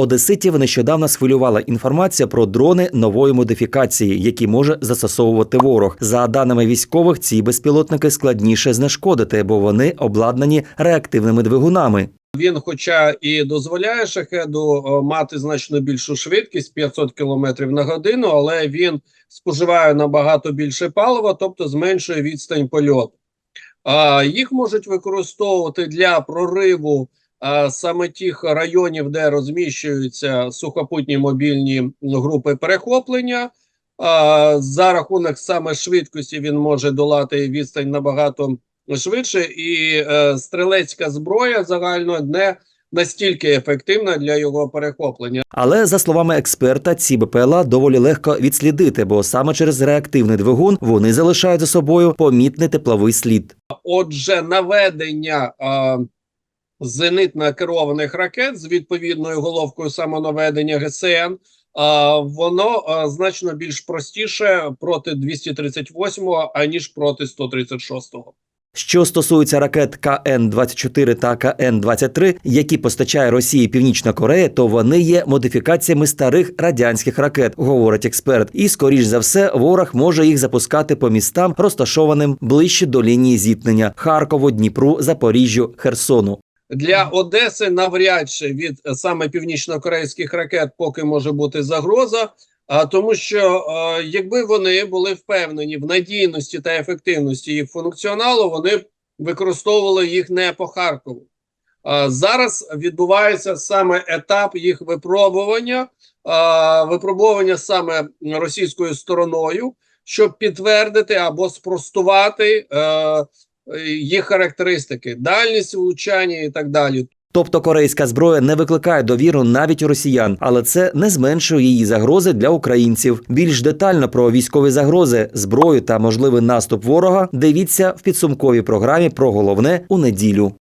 Одеситів нещодавно схвилювала інформація про дрони нової модифікації, які може застосовувати ворог. За даними військових, ці безпілотники складніше знешкодити, бо вони обладнані реактивними двигунами. Він, хоча і дозволяє шахеду е, мати значно більшу швидкість 500 км на годину, але він споживає набагато більше палива, тобто зменшує відстань польоту. А, Їх можуть використовувати для прориву саме тих районів, де розміщуються сухопутні мобільні групи перехоплення. За рахунок саме швидкості він може долати відстань набагато швидше, і е, стрілецька зброя загально не настільки ефективна для його перехоплення. Але за словами експерта, ці БПЛА доволі легко відслідити, бо саме через реактивний двигун вони залишають за собою помітний тепловий слід. Отже, наведення зенитно керованих ракет з відповідною головкою самонаведення ГСН. Воно значно більш простіше проти 238-го, аніж проти 136-го. Що стосується ракет КН-24 та КН-23, які постачає Росії Північна Корея, то вони є модифікаціями старих радянських ракет, говорить експерт. І скоріш за все, ворог може їх запускати по містам, розташованим ближче до лінії зіткнення Харкову, Дніпру, Запоріжжю, Херсону. Для Одеси навряд чи від е, саме північно-корейських ракет поки може бути загроза. А тому, що е, якби вони були впевнені в надійності та ефективності їх функціоналу, вони б використовували їх не по Харкову. А зараз відбувається саме етап їх випробування, а, випробування саме російською стороною, щоб підтвердити або спростувати е, їх характеристики, дальність влучання і так далі. Тобто корейська зброя не викликає довіру навіть у росіян, але це не зменшує її загрози для українців. Більш детально про військові загрози, зброю та можливий наступ ворога дивіться в підсумковій програмі про головне у неділю.